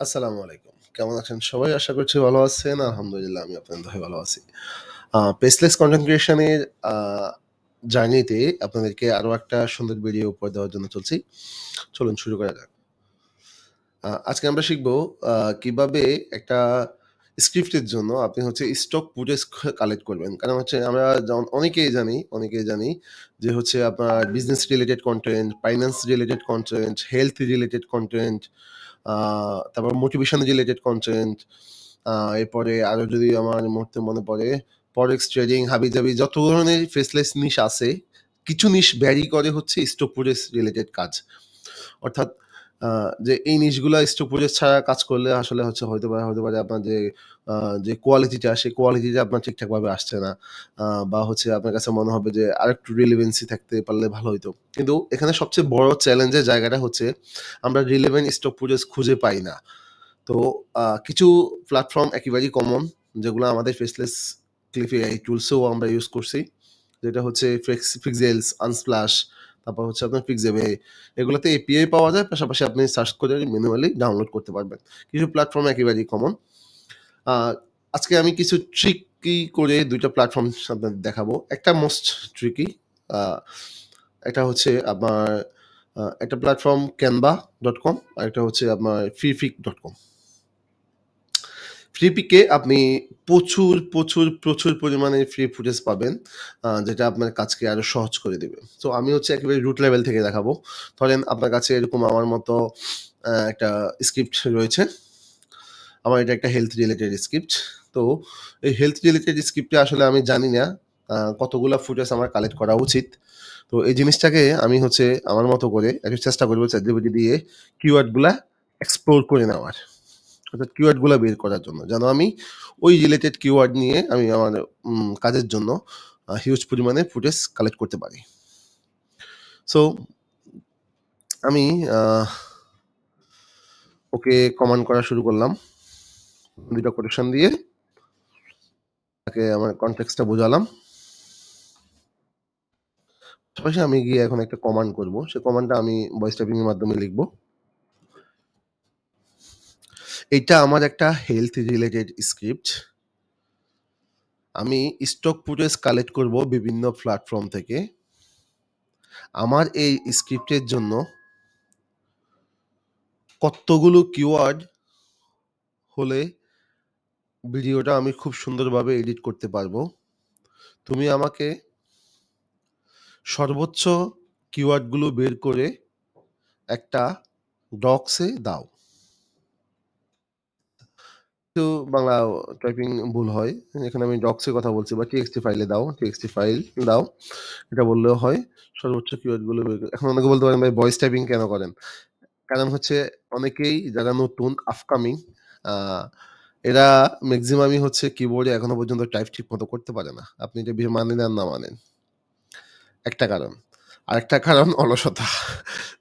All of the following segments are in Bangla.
আসসালামু আলাইকুম। কেমন আছেন সবাই? আশা করছি ভালো আছেন। আলহামদুলিল্লাহ আমি আপনাদের দোয়ায় ভালো আছি। পেসলেস কনটেন্ট ক্রিয়েশন এর আ জার্নিতে আপনাদেরকে আরও একটা সুন্দর ভিডিও উপহার দেওয়ার জন্য চলছি। চলুন শুরু করা যাক। আজকে আমরা শিখব কীভাবে একটা স্ক্রিপ্টের জন্য আপনি হচ্ছে স্টক ফুটেজ কালেক্ট করবেন। কারণ হচ্ছে আমরা যেমন অনেকেই জানি অনেকেই জানি যে হচ্ছে আপনার business related content finance related content health related content, তারপর মোটিভেশন রিলেটেড কন্টেন্ট এরপরে আরও যদি আমার মুহূর্তে মনে পড়ে ফরেক্স ট্রেডিং, হাবি-জাবি যত ধরনের ফেসলেস নিশ আছে, কিছু নিশ ব্যারি করে হচ্ছে স্টোপুরেস রিলেটেড কাজ। অর্থাৎ যে এই নিশগুলা স্টক ফুটেজ ছাড়া কাজ করলে আসলে হচ্ছে পারে হতে পারে আপনার যে যে কোয়ালিটিটা সেই কোয়ালিটিটা আপনার ঠিকঠাকভাবে আসছে না। বা হচ্ছে আপনার কাছে মনে হবে যে আরেকটু রিলেভেন্সি থাকতে পারলে ভালো হইতো। কিন্তু এখানে সবচেয়ে বড় চ্যালেঞ্জের জায়গাটা হচ্ছে আমরা রিলেভেন্ট ফুটেজ খুঁজে পাই না। তো কিছু প্ল্যাটফর্ম একেবারেই কমন যেগুলো আমাদের ফেসলেস ক্লিফে এআই টুলসেও আমরা ইউজ করছি। যেটা হচ্ছে ফ্লেক্স পিক্সেলস, আনস্প্লাশ, তারপর হচ্ছে আপনার পিক্সেবে এগুলোতে এপিআই পাওয়া যায়। পাশাপাশি আপনি সার্চ করে ম্যানুয়ালি ডাউনলোড করতে পারবেন। কিছু প্ল্যাটফর্ম একেবারেই কমন। আজকে আমি কিছু ট্রিকি করে দুইটা প্ল্যাটফর্ম আপনাদের দেখাবো। একটা মোস্ট ট্রিকি আ একটা হচ্ছে আপনার আ একটা প্ল্যাটফর্ম canva.com আরেকটা হচ্ছে আপনার freepik.com ফ্রিপিকে আপনি প্রচুর, প্রচুর, প্রচুর পরিমাণে ফ্রি ফুটেজ পাবেন। যেটা আপনার কাজকে আরও সহজ করে দিবে। তো আমি হচ্ছে একেবারে রুট লেভেল থেকে দেখাবো। ধরেন আপনার কাছে এরকম আমার মতো একটা স্ক্রিপ্ট রয়েছে। আমার এটা একটা হেলথ রিলেটেড স্ক্রিপ্ট। তো এই হেলথ রিলেটেড স্ক্রিপ্টে আসলে আমি জানি না কতগুলা ফুটেজ আমার কালেক্ট করা উচিত। তো এই জিনিসটাকে আমি হচ্ছে আমার মতো করে একটু চেষ্টা করব ChatGPT দিয়ে কিওয়ার্ডগুলা এক্সপ্লোর করে নেওয়ার। অর্থাৎ কিওয়ার্ডগুলা বের করার জন্য। যেন আমি ওই রিলেটেড কিওয়ার্ড নিয়ে আমি আমার কাজের জন্য হিউজ পরিমাণে ফুটেজ কালেক্ট করতে পারি। সো আমি ওকে কমান্ড করা শুরু করলাম। ২ টা কোটেশন দিয়ে, তাকে আমার কনটেক্সট বোঝালাম। পাশাপাশি আমি গিয়ে এখন একটা কমান্ড করব। সেই কমান্ডটা আমি ভয়েস টাইপিং এর মাধ্যমে লিখব। এইটা আমার একটা হেলথ রিলেটেড স্ক্রিপ্ট। আমি স্টক ফুটেজ কালেক্ট করব বিভিন্ন প্ল্যাটফর্ম থেকে। আমার এই স্ক্রিপ্টের জন্য কতগুলো কিওয়ার্ড হলে ভিডিওটা আমি খুব সুন্দরভাবে এডিট করতে পারব। তুমি আমাকে সর্বোচ্চ কিওয়ার্ডগুলো বের করে একটা ডক্স দাও। একটু বাংলা টাইপিং ভুল হয়। এখানে আমি ডক্স এর কথা বলছি বা টিএক্সটি ফাইলে দাও, টিএক্সটি ফাইল দাও। এটা বললেও হয়। সর্বোচ্চ কিওয়ার্ডগুলো বের এখন অনেকে বলতে পারেন ভাই ভয়েস টাইপিং কেন করেন? কারণ হচ্ছে অনেকেই যারা নতুন আপকামিং এরা ম্যাক্সিমামই হচ্ছে কিবোর্ডে এখনও পর্যন্ত টাইপ ঠিক মতো করতে পারে না। আপনি এটা মানেন আর না মানেন। একটা কারণ। আরেকটা কারণ অলসতা।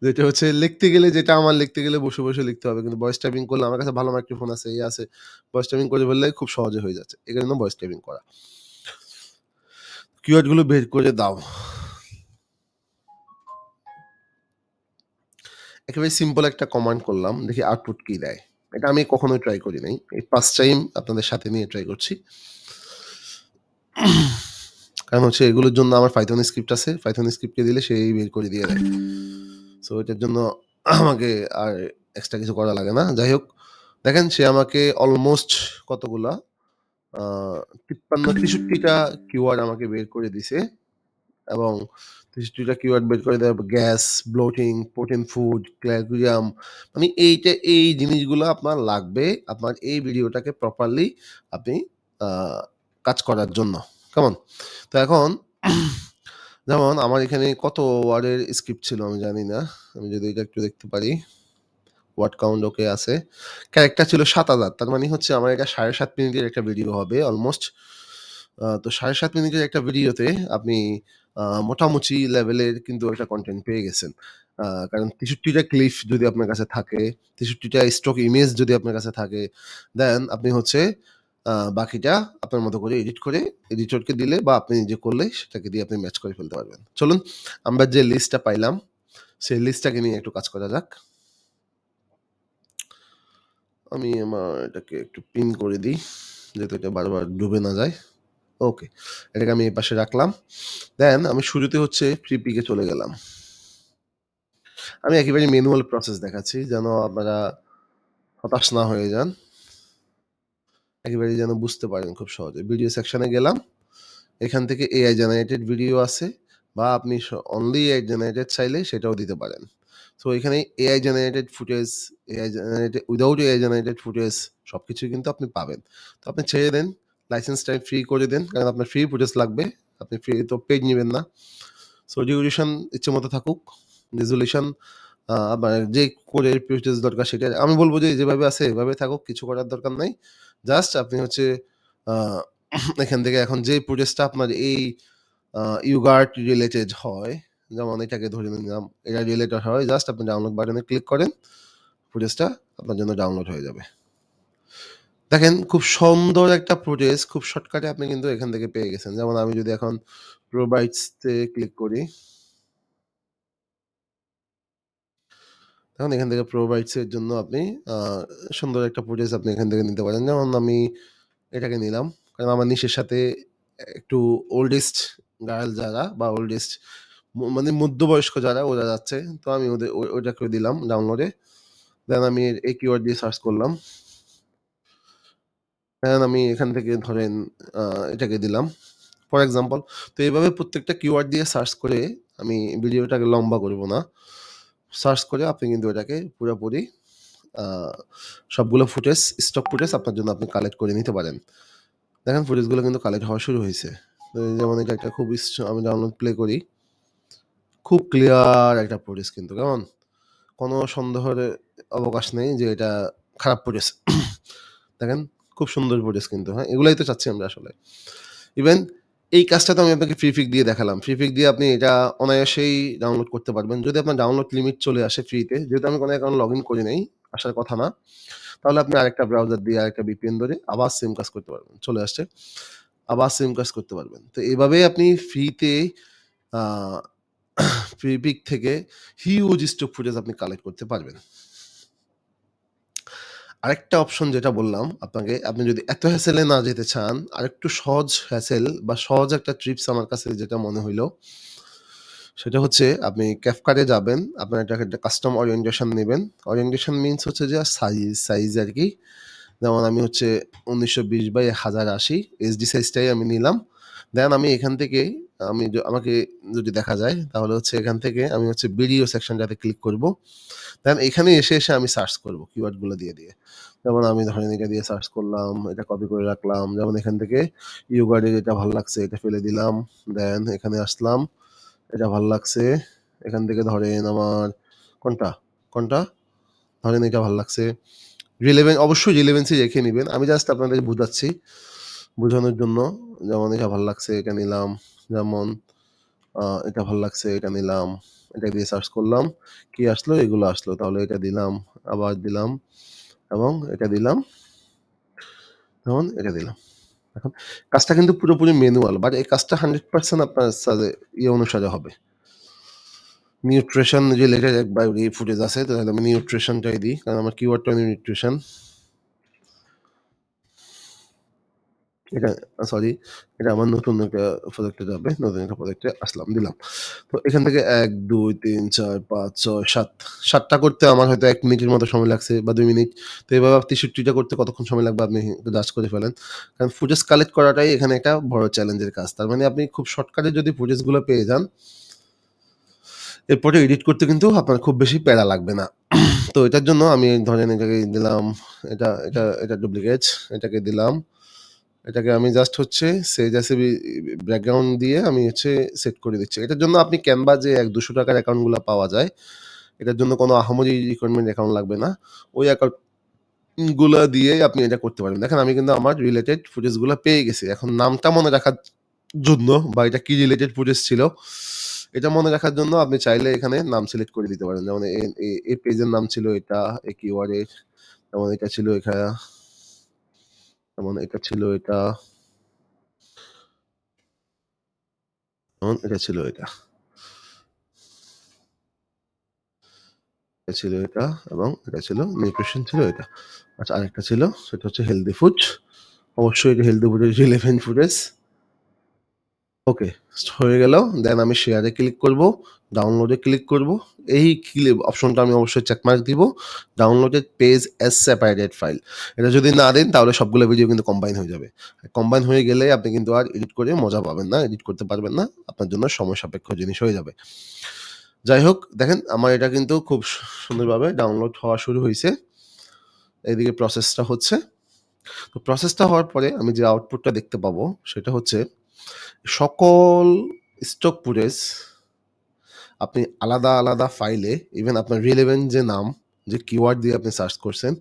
যেটা হচ্ছে লিখতে গেলে যেটা আমার লিখতে গেলে বসে, বসে লিখতে হবে। কিন্তু ভয়েস টাইপিং করলে আমার কাছে ভালো মাইক্রোফোন আছে, এই আছে। ভয়েস টাইপিং করে ফেললে খুব সহজে হয়ে যাচ্ছে। এজন্য ভয়েস টাইপিং করা। কিওয়ার্ডগুলো বের করে দাও। একেবারে সিম্পল একটা কমান্ড করলাম। দেখি আউটপুট কি দেয়। এটা আমি কখনোই ট্রাই করি নাই। এই ফার্স্ট টাইম আপনাদের সাথে নিয়ে ট্রাই করছি। কারণ হচ্ছে এগুলোর জন্য আমার পাইথন স্ক্রিপ্ট আছে। পাইথন স্ক্রিপ্টকে দিলে সেই বের করে দিয়ে দেয়। সো এটার জন্য আমাকে আর এক্সট্রা কিছু করা লাগে না। যাই হোক, দেখেন সে আমাকে অলমোস্ট কতগুলা তিপ্পান্ন ৫৩-৬৩ কিওয়ার্ড আমাকে বের করে দিছে। এবং ৬৩ টা কিওয়ার্ড বের করে দেওয়ার গ্যাস, ব্লোটিং, প্রোটিন ফুড, ক্ল্যাকুরিয়াম মানে এইটা এই জিনিসগুলো আপনার লাগবে আপনার এই ভিডিওটাকে প্রপারলি আপনি কাজ করার জন্য। কেমন? তো এখন যেমন আমার এখানে কত ওয়ার্ডের স্ক্রিপ্ট ছিল আমি জানি না। আমি যদি এটা একটু দেখতে পারি। ওয়ার্ড কাউন্ট ওকে আছে। ক্যারেক্টার ছিল ৭০০০ তার মানে হচ্ছে আমার এটা ৭.৫ মিনিটের একটা ভিডিও হবে অলমোস্ট। তো সাড়ে সাত মিনিটের একটা ভিডিওতে আপনি মোটামুটি লেভেলের কিন্তু একটা কন্টেন্ট পেয়ে গেছেন। কারণ ৬৩ টা ক্লিপ যদি আপনার কাছে থাকে, ৬৩ টা স্টক ইমেজ যদি আপনার কাছে থাকে, দেন আপনি হচ্ছে বাকিটা আপনার মতো করে এডিট করে এডিটরকে দিলে বা আপনি নিজে করলে সেটাকে দিয়ে আপনি ম্যাচ করে ফেলতে পারবেন। চলুন আমরা যে লিস্টটা পাইলাম, সেই লিস্টটাকে নিয়ে একটু কাজ করা যাক। আমি আমার এটাকে একটু পিন করে দিই যাতে এটা বারবার ডুবে না যায় ওকে এটাকে আমি এই পাশে রাখলাম দেন আমি শুরুতে হচ্ছে ফ্রি পিকে চলে গেলাম আমি একেবারে ম্যানুয়াল প্রসেস দেখাচ্ছি যেন আপনারা হতাশ না হয়ে যান একেবারে যেন বুঝতে পারেন খুব সহজে। ভিডিও সেকশনে গেলাম। এখান থেকে এআই জেনারেটেড ভিডিও আছে বা আপনি অনলি এআই জেনারেটেড চাইলে সেটাও দিতে পারেন। তো এখানে AI generated footage AI generated without AI generated footage সব কিছুই কিন্তু আপনি পাবেন। তো আপনি ছেড়ে দেন লাইসেন্সটা ফ্রি করে দেন, কারণ আপনার ফ্রি ফুটেজ লাগবে, আপনি ফ্রি তো পেড নেবেন না। সো রিজলিউশন ইচ্ছে মতো থাকুক রেজুলেশন আপনার যে করে ফুটেজ দরকার সেটা, আমি বলব যে যেভাবে আছে এভাবে থাকুক, কিছু করার দরকার নাই। জাস্ট আপনি হচ্ছে এখান থেকে এখন যে ফুটেজটা আপনার এই ইউগার্ট রিলেটেড হয়, যেমন এটাকে ধরে নিলাম, এটা রিলেটেড হয় জাস্ট আপনি ডাউনলোড বাটনে ক্লিক করেন ফুটেজটা আপনার জন্য ডাউনলোড হয়ে যাবে। দেখেন, খুব সুন্দর একটা ফুটেজ খুব শর্টকাটে আপনি কিন্তু এখান থেকে পেয়ে গেছেন। যেমন আমি যদি এখন প্রোভাইডসতে ক্লিক করি এখন এখান থেকে প্রোভাইডস এর জন্য আপনি সুন্দর একটা ফুটেজ আপনি এখান থেকে নিতে পারেন। যেমন আমি এটাকে নিলাম। কারণ আমার নিশের সাথে একটু ওল্ডেস্ট গার্ল যারা বা ওল্ডেস্ট মানে মধ্যবয়স্ক যারা, ওরা যাচ্ছে। তো আমি ওদের, ও- ওইটাকে দিলাম ডাউনলোডে দেন আমি এই কিওয়ার্ড দিয়ে সার্চ করলাম। দেন আমি এখান থেকে ধরেন এটাকে দিলাম। ফর এক্সাম্পল তো এইভাবে প্রত্যেকটা কিওয়ার্ড দিয়ে সার্চ করে আমি ভিডিওটাকে লম্বা করব না। সার্চ করে আপনি কিন্তু এটাকে পুরোপুরি সবগুলো ফুটেজ স্টক ফুটেজ আপনার জন্য আপনি কালেক্ট করে নিতে পারেন। দেখেন ফুটেজগুলো কিন্তু কালেক্ট হওয়া শুরু হয়েছে। যেমন এটা একটা খুব আমি ডাউনলোড প্লে করি। খুব ক্লিয়ার একটা ফুটেজ কিন্তু, কেমন? কোনো সন্দেহের অবকাশ নেই যে এটা খারাপ ফুটেজ দেখেন, খুব সুন্দর ফুটেজ কিন্তু হ্যাঁ? এগুলাই তো চাচ্ছি আমরা আসলে। ইভেন এই কাজটা তো আমি আপনাকে ফ্রি ফিক দিয়ে দেখালাম। ফ্রি ফিক দিয়ে আপনি এটা অনায়াসেই ডাউনলোড করতে পারবেন। যদি আপনার ডাউনলোড লিমিট চলে আসে ফ্রিতে যেহেতু আমি কোনো অ্যাকাউন্ট লগ ইন করি নাই, আসার কথা না, তাহলে আপনি আরেকটা ব্রাউজার দিয়ে আরেকটা বিপিএন ধরে আবার সেম কাজ করতে পারবেন। চলে আসছে, আবার সেম কাজ করতে পারবেন। তো এইভাবে আপনি ফ্রিতে ফ্রি পিক থেকে হিউজ স্টক ফুটেজ আপনি কালেক্ট করতে পারবেন। আরেকটা অপশন যেটা বললাম, আপনাকে, আপনি যদি এত হ্যাসেলে না যেতে চান, আরেকটু সহজ হ্যাসেল বা সহজ একটা ট্রিপস আমার কাছে যেটা মনে হইল, সেটা হচ্ছে আপনি ক্যাফকারে যাবেন, আপনার এটাকে একটা কাস্টম ওরিয়েন্টেশন নেবেন। ওরিয়েন্টেশন মিনস হচ্ছে যে সাইজ সাইজ আর কি। যেমন আমি হচ্ছে উনিশশো বিশ বাই হাজার আশি এইচডি সাইজটাই আমি নিলাম। দেন আমি এখান থেকে আমি আমাকে যদি দেখা যায়, তাহলে হচ্ছে এখান থেকে আমি হচ্ছে ভিডিও সেকশনটাতে ক্লিক করব। দেন এখানে এসে এসে আমি সার্চ করব কিওয়ার্ডগুলো দিয়ে দিয়ে। যেমন আমি ধরেন এটা দিয়ে সার্চ করলাম, এটা কপি করে রাখলাম, যেমন এখান থেকে ইউগার্ডের এটা ভালো লাগছে, এটা ফেলে দিলাম। দেন এখানে আসলাম, এটা ভালো লাগছে। এখান থেকে ধরেন আমার কোনটা? কোনটা? ধরেন এটা ভালো লাগছে। রিলেভেন অবশ্যই রিলেভেন্সি রেখে নেবেন। আমি জাস্ট আপনাদের বুঝাচ্ছি। বোঝানোর জন্য, যেমন এটা ভালো লাগছে, এটা নিলাম। যেমন এটা ভালো লাগছে, এটা নিলাম। এটা দিয়ে সার্চ করলাম, কি আসলো? এগুলো আসলো। তাহলে এটা দিলাম, আবার দিলাম, এবং এটা দিলাম, যেমন এটা দিলাম। এখন, কাজটা কিন্তু পুরোপুরি ম্যানুয়াল বাট এই কাজটা হান্ড্রেড পার্সেন্ট আপনার ইয়ে অনুসারে হবে। নিউট্রিশন রিলেটেড একবার ফুটেজ আছে, তাহলে আমি নিউট্রিশনটাই দিই, কারণ আমার কিওয়ার্ডটা নিউট্রিশন এটা সরি এটা আমার নতুন একটা প্রজেক্টে যাবে, নতুন একটা প্রজেক্টে আসলাম, দিলাম। তো এখান থেকে এক, দুই, তিন, চার, পাঁচ, ছয়, সাত, সাতটা করতে আমার হয়তো এক মিনিটের মতো সময় লাগছে বা দুই মিনিট। তো এভাবে তেষট্টিটা করতে কতক্ষণ সময় লাগবে আপনি জাজ করে ফেলেন। কারণ ফুটেজ কালেক্ট করাটাই এখানে একটা বড় চ্যালেঞ্জের কাজ। তার মানে আপনি খুব শর্টকাটে যদি ফুটেজগুলো পেয়ে যান, এরপরে এডিট করতে কিন্তু আপনার খুব বেশি প্যারা লাগবে না। তো এটার জন্য আমি ধরেন এটাকে দিলাম, এটা এটা এটা ডুপ্লিকেট এটাকে দিলাম। এটাকে আমি জাস্ট হচ্ছে সেজ এসএবি ব্যাকগ্রাউন্ড দিয়ে আমি হচ্ছে সেট করে দিচ্ছি। এটার জন্য আপনি ক্যানভা যে এক দুশো টাকার অ্যাকাউন্টগুলো পাওয়া যায়, এটার জন্য কোনো আহামরি রিকোয়ারমেন্ট অ্যাকাউন্ট লাগবে না। ওই অ্যাকাউন্টগুলো দিয়ে আপনি এটা করতে পারবেন। দেখেন, আমি কিন্তু আমার রিলেটেড ফুটেজগুলো পেয়ে গেছি। এখন নামটা মনে রাখার জন্য বা এটা কি রিলেটেড ফুটেজ ছিল, এটা মনে রাখার জন্য আপনি চাইলে এখানে নাম সিলেক্ট করে দিতে পারেন। যেমন এ- এ- এই পেজের নাম ছিল এটা এই কিওয়ার্ডের যেমন এটা ছিল এখানে যেমন এটা ছিল এটা, যেমন এটা ছিল এটা ছিল এটা এবং এটা ছিল নিউট্রিশন ছিল এটা আচ্ছা আরেকটা ছিল, সেটা হচ্ছে হেলদি ফুড। অবশ্যই এটা healthy food eleven footage. Okay হয়ে গেল। দেন আমি শেয়ারে ক্লিক করব, ডাউনলোডে ক্লিক করব। এই ক্লি অপশনটা আমি অবশ্যই চেক মার্ক দিব। Downloaded page as separated file. এটা যদি না দেন তাহলে সবগুলো ভিডিও কিন্তু কম্বাইন হয়ে যাবে। কম্বাইন হয়ে গেলে আপনি কিন্তু আর এডিট করে মজা পাবেন না। এডিট করতে পারবেন না। আপনার জন্য সময় সাপেক্ষ জিনিস হয়ে যাবে। যাই হোক দেখেন আমার এটা কিন্তু খুব সুন্দরভাবে ডাউনলোড হওয়া শুরু হয়েছে এদিকে প্রসেসটা হচ্ছে। তো প্রসেসটা হওয়ার পরে আমি যে আউটপুটটা দেখতে পাবো সেটা হচ্ছে সকল স্টক ফুটেজ আপনি আলাদা, আলাদা ফাইলে ইভেন আপনার রিলেভেন্ট যে নাম, যে কিওয়ার্ড দিয়ে আপনি সার্চ করছেন,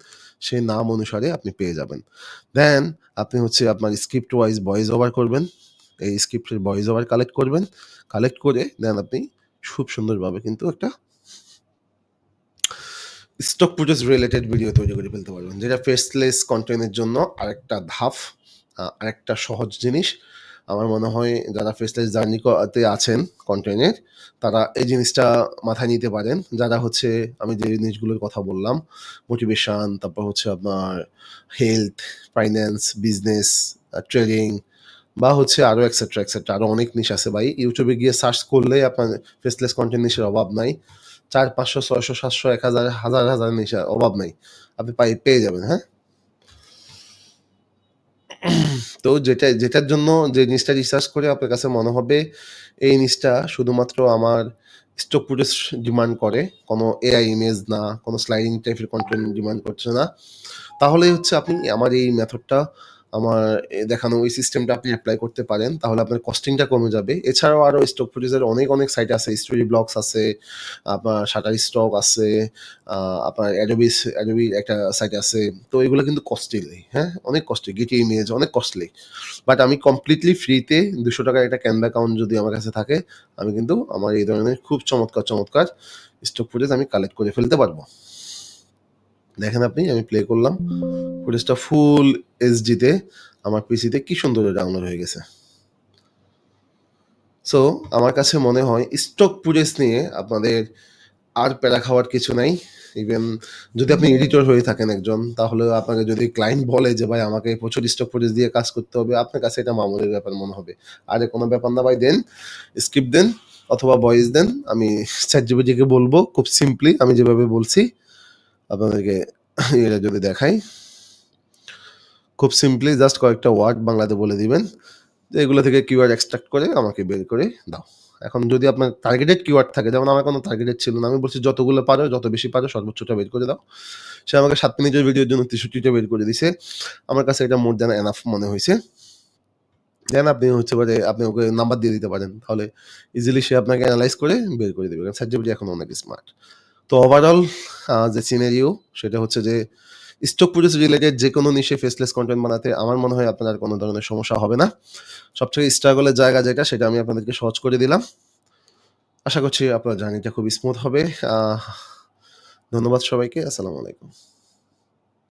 সেই নাম অনুসারে আপনি পেয়ে যাবেন। দেন আপনি হচ্ছে আপনার স্ক্রিপ্ট ওয়াইজ ভয়েস ওভার করবেন। এই স্ক্রিপ্টের ভয়েস ওভার কালেক্ট করবেন। কালেক্ট করে দেন আপনি খুব সুন্দরভাবে কিন্তু একটা স্টক ফুটেজ রিলেটেড ভিডিও তৈরি করে ফেলতে পারবেন। যেটা ফেসলেস কনটেন্ট এর জন্য আরেকটা ধাপ, আরেকটা সহজ জিনিস। আমার মনে হয় যারা ফেসলেস জার্নি ক আছেন কনটেন্ট এর, তারা এই জিনিসটা মাথায় নিতে পারেন। যারা হচ্ছে আমি যে জিনিসগুলোর কথা বললাম, মোটিভেশান তারপর হচ্ছে আপনার হেলথ, ফাইন্যান্স, বিজনেস, ট্রেডিং বা হচ্ছে আরও এটসেট্রা, এটসেট্রা আরও অনেক নিশ আছে ভাই। ইউটিউবে গিয়ে সার্চ করলে আপনার ফেসলেস কনটেন্ট নিশের অভাব নাই। ৪, ৫০০, ৬০০, ৭০০, ১০০০, হাজার, হাজার নিশের অভাব নাই। আপনি পেয়ে যাবেন, হ্যাঁ? তো যেটা যেটার জন্য যে জিনিসটা রিসার্চ করে আপনার কাছে মনে হবে এই জিনিসটা শুধুমাত্র আমার স্টক ফুটেজ ডিমান্ড করে। কোনো এআই ইমেজ না, কোনো স্লাইডিং টাইপের কন্টেন্ট ডিমান্ড করছে না। তাহলেই হচ্ছে আপনি আমার এই মেথডটা আমার দেখানো ওই সিস্টেমটা আপনি অ্যাপ্লাই করতে পারেন। তাহলে আপনার কস্টিংটা কমে যাবে। এছাড়াও আরও স্টক ফুটেজের অনেক, অনেক সাইট আছে। স্টোরি ব্লগস আছে, আপনার শাটারস্টক আছে, আপনার অ্যাডোবিস অ্যাডোবি একটা সাইট আছে। তো এগুলো কিন্তু কস্টলি, হ্যাঁ? অনেক কস্টলি। গেটি ইমেজ অনেক কস্টলি। বাট আমি কমপ্লিটলি ফ্রিতে ৳২০০ র একটা ক্যানভা অ্যাকাউন্ট যদি আমার কাছে থাকে, আমি কিন্তু আমার এই ধরনের খুব চমৎকার, চমৎকার স্টক ফুটেজ আমি কালেক্ট করে ফেলতে পারব। দেখেন আপনি আমি প্লে করলাম। ফুটেজটা ফুল এইচডিতে আমার পিসিতে কি সুন্দর ডাউনলোড হয়ে গেছে। সো আমার কাছে মনে হয় স্টক ফুটেজ নিয়ে আপনাদের আর প্যারা খাওয়ার কিছু নাই। ইভেন যদি আপনি এডিটর হয়ে থাকেন একজন, তাহলে আপনাকে যদি ক্লায়েন্ট বলে যে ভাই আমাকে প্রচুর স্টক ফুটেজ দিয়ে কাজ করতে হবে, আপনার কাছে এটা মামুলি ব্যাপার মনে হবে। আরে কোনো ব্যাপার না ভাই দেন, স্ক্রিপ্ট দেন অথবা ভয়েস দেন। আমি ChatGPT কে বলব খুব সিম্পলি আমি যেভাবে বলছি আপনাদেরকে এটা যদি দেখাই। খুব সিম্পলি জাস্ট কয়েকটা ওয়ার্ড বাংলাতে বলে দিবেন। যে এগুলো থেকে কিওয়ার্ড এক্সট্রাক্ট করে আমাকে বের করে দাও। এখন যদি আপনার টার্গেটেড কিওয়ার্ড থাকে, যেমন আমার কোনো টার্গেটেড ছিল না। আমি বলছি যতগুলো পারো, যত বেশি পারো সর্বোচ্চটা বের করে দাও। সে আমাকে সাত মিনিটের ভিডিওর জন্য ৬৩ টা বের করে দিছে। আমার কাছে এটা মোর দ্যান এনাফ মনে হয়েছে দেন আপনি হচ্ছে পারে আপনি ওকে নাম্বার দিয়ে দিতে পারেন। তাহলে ইজিলি সে আপনাকে এনালাইজ করে বের করে দিবে। কারণ ChatGPT এখন অনেক স্মার্ট। তো ওভারঅল যে সিনারিও সেটা হচ্ছে যে স্টক প্রোডিউস রিলেটেড যে কোনো নিশে ফেসলেস কন্টেন্ট বানাতে আমার মনে হয় আপনার কোনো ধরনের সমস্যা হবে না। সবথেকে স্ট্রাগলের জায়গা যেটা, সেটা আমি আপনাদেরকে সহজ করে দিলাম। আশা করছি আপনার জার্নিটা খুব স্মুথ হবে। ধন্যবাদ সবাইকে। আসসালামু আলাইকুম।